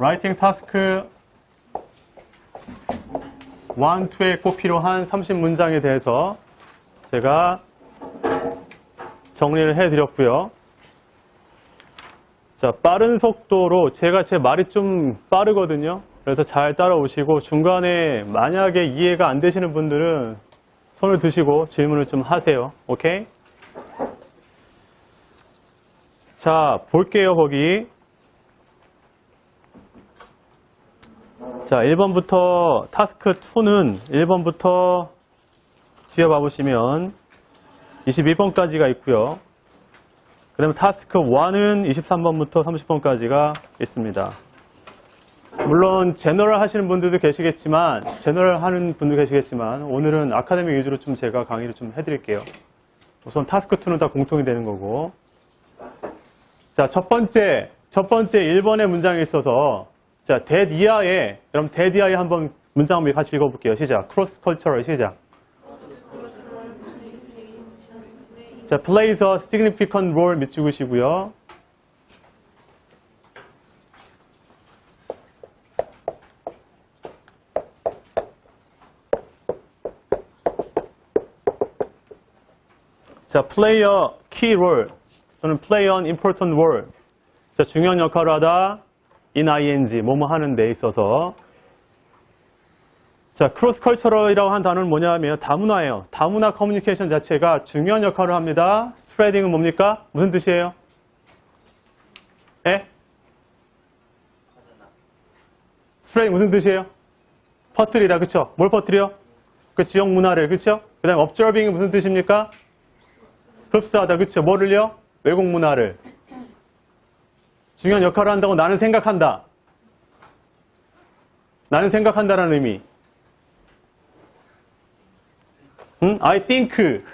라이팅 타스크 1, 2에 꼭 필요한 30문장에 대해서 제가 정리를 해드렸고요. 자, 빠른 속도로 제가 제 말이 좀 빠르거든요. 그래서 잘 따라오시고 중간에 만약에 이해가 안 되시는 분들은 손을 드시고 질문을 좀 하세요. 오케이? 자, 볼게요, 거기. 자, 1번부터 타스크 2는 1번부터 뒤에 봐보시면 22번까지가 있고요. 그 다음에 타스크 1은 23번부터 30번까지가 있습니다. 물론 제너럴 하시는 분들도 계시겠지만 제너럴 하는 분도 계시겠지만 오늘은 아카데미 위주로 좀 제가 강의를 좀 해드릴게요. 우선 타스크 2는 다 공통이 되는 거고 자, 첫 번째 첫 번째 1번의 문장에 있어서 자, 그럼 that 이하에 한번 문장 한번 같이 읽어볼게요. 시작. cross cultural 시작. 자, plays a significant role 밑줄이시고요. 자, play a key role 또는 play an important role. 자, 중요한 역할을 하다 in ing 뭐뭐 하는 데 있어서 자, 크로스 컬처럴이라고 한 단어는 뭐냐면 다문화예요. 다문화 커뮤니케이션 자체가 중요한 역할을 합니다. 스프레딩은 뭡니까? 무슨 뜻이에요? 예? 스프레딩 무슨 뜻이에요? 퍼뜨리다, 그쵸? 뭘 퍼뜨려? 그 지역 문화를, 그쵸? 그 다음에 observing이 무슨 뜻입니까? 흡수하다, 그쵸? 뭐를요? 외국 문화를. 중요한 역할을 한다고 나는 생각한다. 나는 생각한다라는 의미. 응? I think.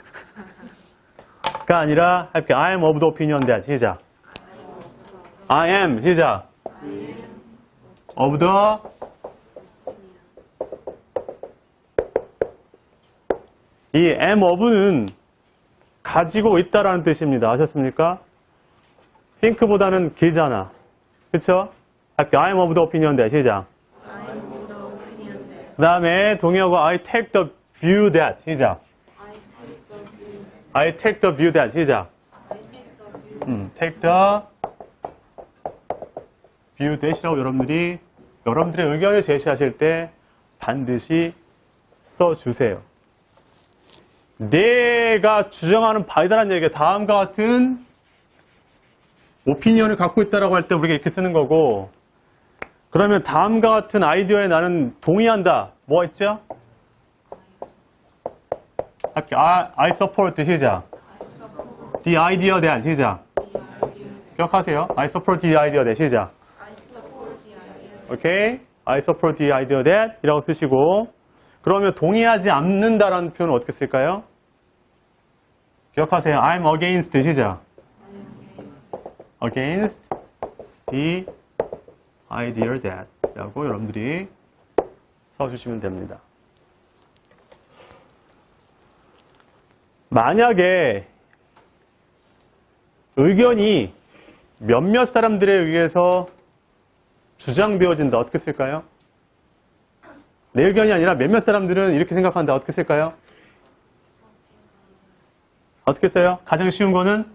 가 아니라 할게. I am of the opinion that. 시작. I am. 시작. of the 이 am of는 가지고 있다라는 뜻입니다. 아셨습니까? Think보다는 길잖아. 그쵸? 할게. I am of the opinion that. 시작. 그 다음에 동의하고 I take the view that. 시작. I take the view that. 시작. 음, take the view that이라고 여러분들이 여러분들의 의견을 제시하실 때 반드시 써주세요. 내가 주장하는 바이다라는 얘기가 다음과 같은 오피니언을 갖고 있다라고 할 때 우리가 이렇게 쓰는 거고 그러면 다음과 같은 아이디어에 나는 동의한다. 뭐 했죠? 할게. I, I support 시작. The idea that 시작. 기억하세요? I support the idea that 시작. 오케이? I support the idea that 이라고 쓰시고 그러면 동의하지 않는다라는 표현은 어떻게 쓸까요? 기억하세요. I'm against 시작. Against the idea that 라고 여러분들이 써주시면 됩니다. 만약에 의견이 몇몇 사람들에 의해서 주장되어진다. 어떻게 쓸까요? 내 의견이 아니라 몇몇 사람들은 이렇게 생각한다. 어떻게 쓸까요? 어떻게 써요? 가장 쉬운 거는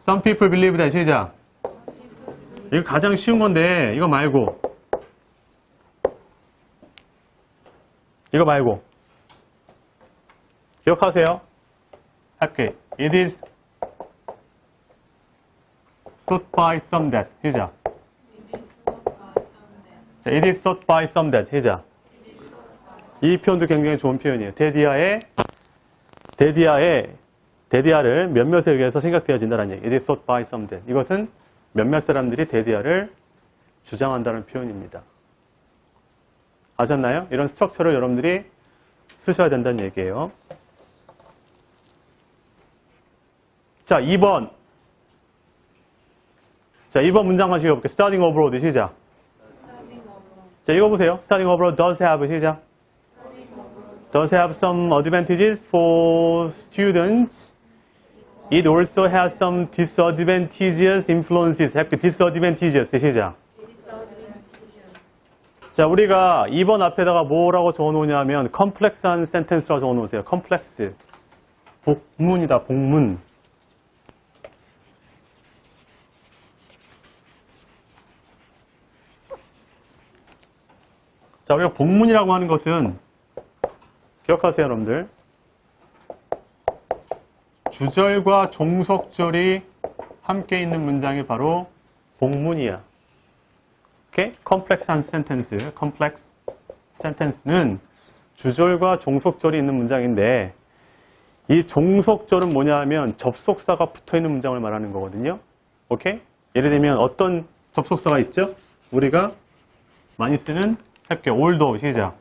Some people believe that 시작. 이거 가장 쉬운 건데 이거 말고 이거 말고 기억하세요? 할게. It is thought by some that 시작. 자, it is thought by some that 시작. 이 표현도 굉장히 좋은 표현이에요. 데디아의 데디아의 데디아를 몇몇에 의해서 생각되어진다는 얘기. It is thought by some that. 이것은 몇몇 사람들이 데디아를 주장한다는 표현입니다. 아셨나요? 이런 스트럭처를 여러분들이 쓰셔야 된다는 얘기예요. 자, 2번. 자, 2번 문장만 읽어볼게요. Studying abroad 시작. 자, 읽어보세요. Studying abroad does have 시작. does have some advantages for students It also has some disadvantageous influences. have disadvantageous. 시작. 자, 우리가 2번 앞에다가 뭐라고 적어놓냐면 컴플렉스한 센텐스라고 적어놓으세요. 컴플렉스. 복문이다, 복문. 자, 우리가 복문이라고 하는 것은 기억하세요, 여러분들. 주절과 종속절이 함께 있는 문장이 바로 복문이야. 오케이? 컴플렉스한 센텐스, 컴플렉스 센텐스는 주절과 종속절이 있는 문장인데 이 종속절은 뭐냐 하면 접속사가 붙어 있는 문장을 말하는 거거든요. 오케이? 예를 들면 어떤 접속사가 있죠? 우리가 많이 쓰는 할게 올도 시작.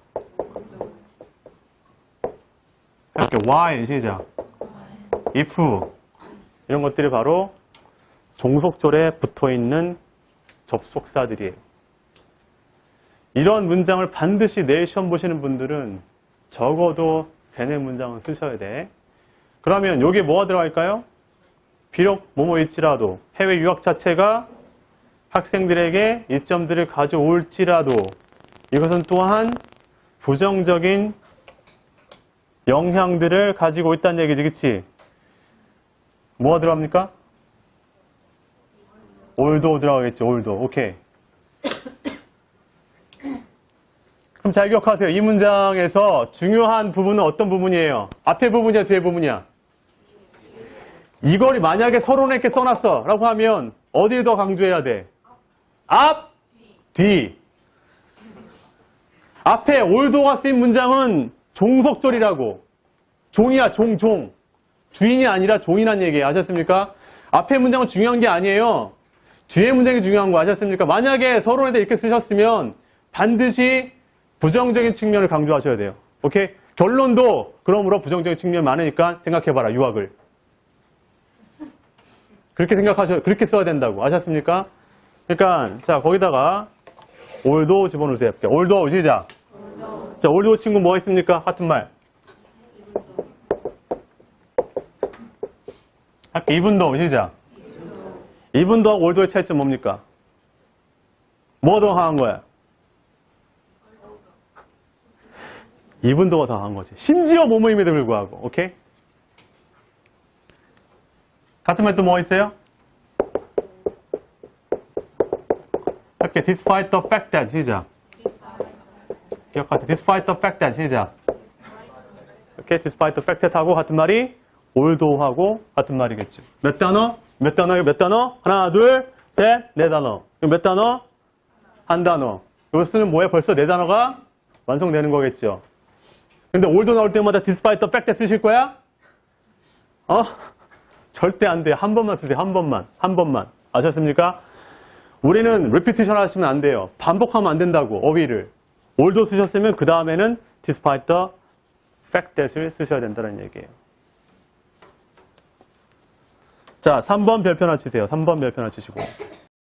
할게 while 시작. If 이런 것들이 바로 종속절에 붙어 있는 접속사들이에요. 이런 문장을 반드시 내일 시험 보시는 분들은 적어도 세네 문장은 쓰셔야 돼. 그러면 여기에 뭐가 들어갈까요? 비록 뭐뭐일지라도 해외 유학 자체가 학생들에게 이점들을 가져올지라도 이것은 또한 부정적인 영향들을 가지고 있다는 얘기지, 그치? 뭐가 들어갑니까? 올도 들어가겠죠, 올도. 오케이. 그럼 잘 기억하세요. 이 문장에서 중요한 부분은 어떤 부분이에요? 앞에 부분이야, 뒤에 부분이야? 이걸 만약에 서론에 이렇게 써놨어. 라고 하면 어디에 더 강조해야 돼? 앞, 뒤. 앞에 올도가 쓰인 문장은 종속절이라고. 종이야, 종, 종. 주인이 아니라 종이란 얘기예요. 아셨습니까? 앞에 문장은 중요한 게 아니에요. 뒤에 문장이 중요한 거 아셨습니까? 만약에 서론에다 이렇게 쓰셨으면 반드시 부정적인 측면을 강조하셔야 돼요. 오케이? 결론도 그러므로 부정적인 측면 많으니까 생각해봐라, 유학을. 그렇게 생각하셔, 그렇게 써야 된다고. 아셨습니까? 그러니까, 자, 거기다가 올도 집어넣으세요. 올도 시작. 자, 올도 친구 뭐 있습니까? 같은 말. 할게. 이분도 시작. 이분도하고 올도의 차이점 뭡니까? 뭐가 더 강한 거야? 이분도가 더 강한 거지. 심지어 모모임에도 불구하고. 오케이? 같은 말 또 뭐가 있어요? 할게. despite the fact that 시작. 기억하세요. despite the fact that 시작. 이렇게 despite the fact that 하고 같은 말이 올도하고 같은 말이겠죠. 몇 단어? 몇 단어요? 몇 단어? 하나, 둘, 셋, 네 단어. 몇 단어? 한 단어. 이거 쓰면 뭐야? 벌써 네 단어가 완성되는 거겠죠. 근데 올도 나올 때마다 despite the fact that 쓰실 거야? 어? 절대 안 돼. 한 번만 쓰세요. 한 번만. 한 번만. 아셨습니까? 우리는 repetition 하시면 안 돼요. 반복하면 안 된다고, 어휘를. 올도 쓰셨으면 그 다음에는 despite the fact that을 쓰셔야 된다는 얘기예요. 자, 3번 별표 하나 치세요. 3번 별표 하나 치시고.